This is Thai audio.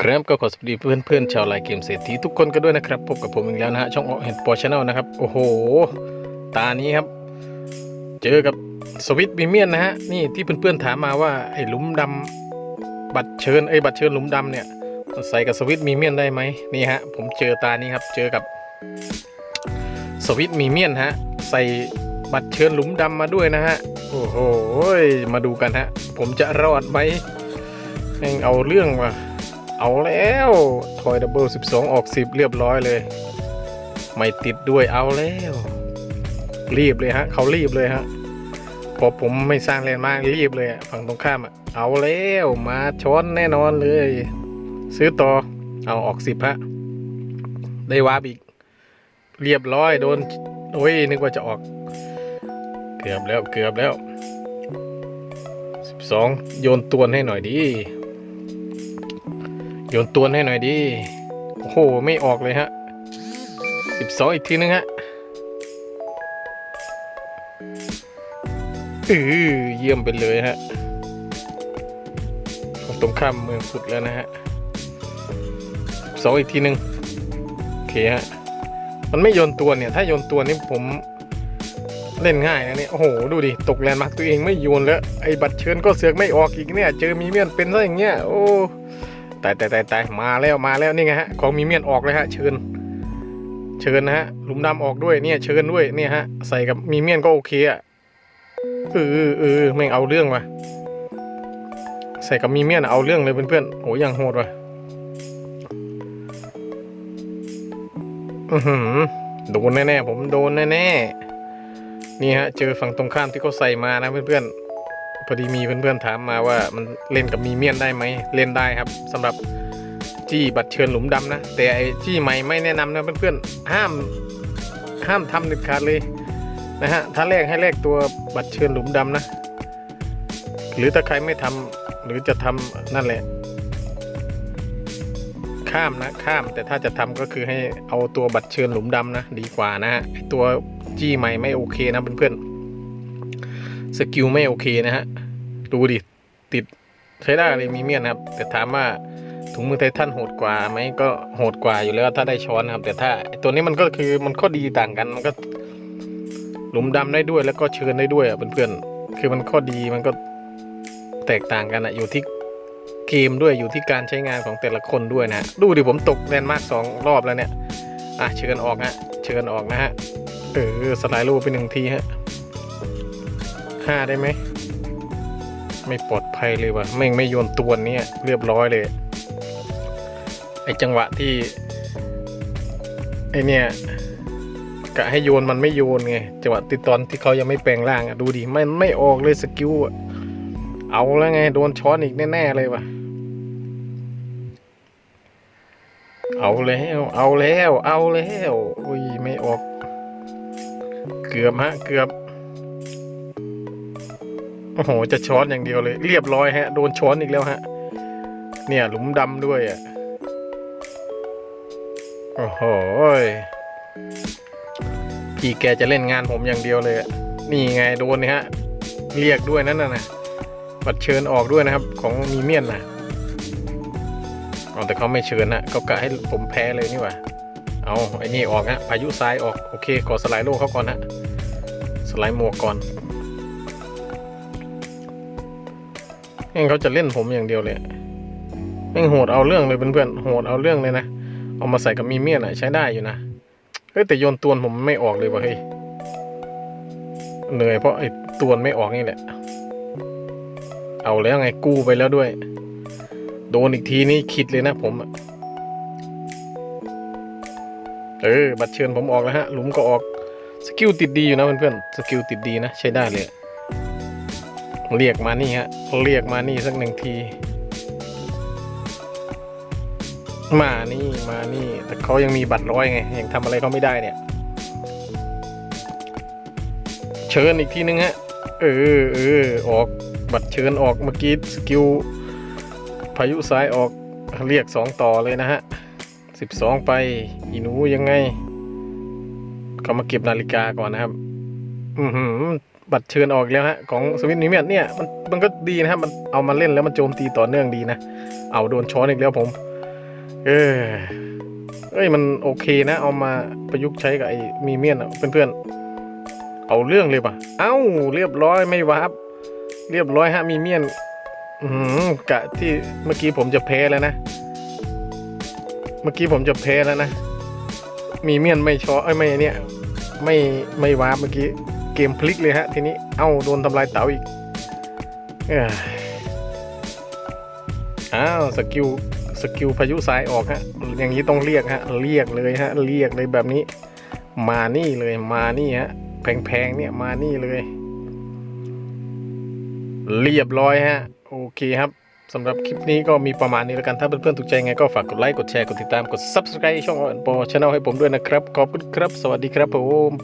ครับก็ขอสวัสดีเพื่อนเพื่อนๆชาวไลน์เกมเศรษฐีทุกคนกันด้วยนะครับ พบกับผมอีกแล้วนะฮะช่องออเห็นปอชแนลนะครับ โอ้โห ตานี้ครับ เจอกับสวิตบีเมียนนะฮะ นี่ที่เพื่อนๆถามมาว่าไอ้หลุมดำบัตรเชิญไอ้บัตรเชิญหลุมดำเนี่ยใส่กับสวิตมีเมียนได้ไหมนี่ฮะ ผมเจอตานี้ครับ เจอกับสวิตมีเมียนฮะ ใส่บัตรเชิญหลุมดำมาด้วยนะฮะ โอ้โห มาดูกันฮะ ผมจะรอดไหม ม่งเอาเรื่องว่ะเอาแล้วทอยดับเบิล12องออก10เรียบร้อยเลย ไม่ติดด้วยเอาแล้ว รีบเลยฮะ เขารีบเลยฮะ พอผมไม่สร้างแลนมากรีบเลยฝั่งตรงข้ามอะเอาแล้วมาช้อนแน่นอนเลย ซื้อต่อเอาออก10ฮะ ได้วาร์ปอีก เรียบร้อยโดน โอ้ยนึกว่าจะออก เกือบแล้วเกือบแล้ว 12 โยนตวนให้หน่อยดิ โยนตัวให้หน่อยดิ โอ้โห ไม่ออกเลยฮะสิบสองอีกทีนึงฮะเออเยี่ยมไปเลยฮะตรงข้ามเมืองพุดแล้วนะฮะสองอีกทีนึงโอเคฮะ มันไม่โยนตัวเนี่ย ถ้าโยนตัวนี่ผมเล่นง่ายนะเนี่ย โอ้โห ดูดิ ตกแลนด์มาร์กตัวเองไม่โยนแล้ว ไอ้บัตรเชิญก็เสือกไม่ออกอีกเนี่ย เจอมีเมียนเป็นซะอย่างเงี้ย โอ้ ตายตายตายตายมาแล้วมาแล้วนี่ไงฮะของมีเมียนออกเลยฮะเชิญ เชิญนะฮะหลุมดำออกด้วยเนี่ยเชิญด้วยเนี่ยฮะใส่กับมีเมียนก็โอเคอะเออเออแม่งเอาเรื่องว่ะใส่กับมีเมียนเอาเรื่องเลยเพื่อนๆโอ้ยังโหดว่ะอือหือโดนแน่ๆผมโดนแน่ๆนี่ฮะเจอฝั่งตรงข้ามที่เขาใส่มานะเพื่อนๆ พอดีมีเพื่อนๆถามมาว่ามันเล่นกับมีเมียนได้ไหมเล่นได้ครับสำหรับจี้บัตรเชิญหลุมดำนะ แต่ไอ้จี้ใหม่ไม่แนะนำนะเพื่อนๆห้ามห้ามทำเด็ดขาดเลยนะฮะถ้าแลกให้แลกตัวบัตรเชิญหลุมดำนะ หรือถ้าใครไม่ทำหรือจะทำนั่นแหละ ข้ามนะข้ามแต่ถ้าจะทำก็คือให้เอาตัวบัตรเชิญหลุมดำนะ ดีกว่านะฮะตัวจี้ใหม่ไม่โอเคนะเพื่อนๆสกิลไม่โอเคนะฮะ ดูดิ ติดใช้ได้เลยมีเมียนนะครับ แต่ถามว่าถุงมือไททันโหดกว่าไหมก็โหดกว่าอยู่แล้วถ้าได้ช้อนนะครับ แต่ถ้าไอ้ตัวนี้มันก็คือมันข้อดีต่างกันมันก็ หลุมดำได้ด้วยแล้วก็เชิญได้ด้วยอะเพื่อนๆคือมันข้อดีมันก็แตกต่างกันอะอยู่ที่เกมด้วยอยู่ที่การใช้งานของแต่ละคนด้วยนะฮะดูดิผมตกแลนด์มาร์กสองรอบแล้วเนี่ยอะเชิญออกฮะเชิญออกนะฮะเออสไลด์รูปไปหนึ่งทีฮะห้าได้ไหม ไม่ปลอดภัยเลยว่ะแม่งไม่โยนตัวเนี้ยเรียบร้อยเลย ไอจังหวะที่ไอเนี่ยกะให้โยนมันไม่โยนไงจังหวะติดตอนที่เขายังไม่แปลงร่างอะดูดิมันไม่ออกเลยสกิลอะเอาแล้วไงโดนช้อนอีกแน่ๆเลยว่ะเอาแล้ว เอาแล้ว เอาแล้วอุ้ยไม่ออก เกือบฮะ เกือบ โอ้โห จะช้อนอย่างเดียวเลย เรียบร้อยฮะ โดนช้อนอีกแล้วฮะ เนี่ย หลุมดำด้วยอะ โอ้โหยพี่แกจะเล่นงานผมอย่างเดียวเลยอะนี่ไงโดนนี่ฮะ เรียกด้วยนั่นน่ะนะบัตรเชิญออกด้วยนะครับ ของมีเมียนนะเอาแต่เขาไม่เชิญนะเขากะให้ผมแพ้เลยนี่หว่า เอาไอ้นี่ออกฮะพายุซ้ายออก โอเค ขอสไลด์โลกเขาก่อนฮะสไลด์หมวกก่อน แม่งเขาจะเล่นผมอย่างเดียวเลยแม่งโหดเอาเรื่องเลยเพื่อนๆโหดเอาเรื่องเลยนะเอามาใส่กับมีเมียนอะใช้ได้อยู่นะเฮ้ยแต่โยนตัวนผมไม่ออกเลยวะเฮ้ยเหนื่อยเพราะไอ้ตวนไม่ออกนี่แหละ เอาแล้วไงกู้ไปแล้วด้วย โดนอีกทีนี่คิดเลยนะผมเออบัตรเชิญผมออกแล้วฮะหลุมก็ออกสกิลติดดีอยู่นะเพื่อนๆสกิลติดดีนะใช้ได้เลย เรียกมานี่ฮะ เรียกมานี่สักหนึ่งที มานี่มานี่ แต่เขายังมีบัตรร้อยไง ยังทำอะไรเขาไม่ได้เนี่ย เชิญอีกทีนึงฮะ เออเออออกบัตรเชิญออกเมื่อกี้สกิลพายุซ้ายออกเรียกสองต่อเลยนะฮะสิบสองไป อีนูยังไงเขามาเก็บนาฬิกาก่อนนะครับ อือหือ บัตรเชิญออกแล้วฮะของสวิตนิเมียนเนี่ยมันมันก็ดีนะครับมันเอามาเล่นแล้วมันโจมตีต่อเนื่องดีนะ เอาโดนช้อนอีกแล้วผม เออเอ้ยมันโอเคนะ เอามาประยุกต์ใช้กับไอ้มีเมียนอะเพื่อนๆเอาเรื่องเลยปะเอ้าเรียบร้อยไม่วาบเรียบร้อยฮะมีเมียนอืมกะที่เมื่อกี้ผมจะแพ้แล้วนะ เมื่อกี้ผมจะแพ้แล้วนะ มีเมียนไม่ชอเอ้ยไม่เนี่ย ไม่ไม่วาร์ปเมื่อกี้ เกมพลิกเลยฮะทีนี้ เอ้าโดนทำลายเต๋าอีกอ้าวสกิลสกิลพายุสายออกฮะอย่างนี้ต้องเรียกฮะเรียกเลยฮะเรียกเลยแบบนี้ มานี่เลยมานี่ฮะแพงๆเนี่ยมานี่เลย เรียบร้อยฮะโอเคครับสำหรับคลิปนี้ก็มีประมาณนี้แล้วกัน ถ้าเพื่อนๆถูกใจไงก็ฝากกดไลค์ กดแชร์ กดติดตาม กด Subscribe ช่องอ่อนปรช anel ให้ผมด้วยนะครับ ขอบคุณครับ สวัสดีครับผม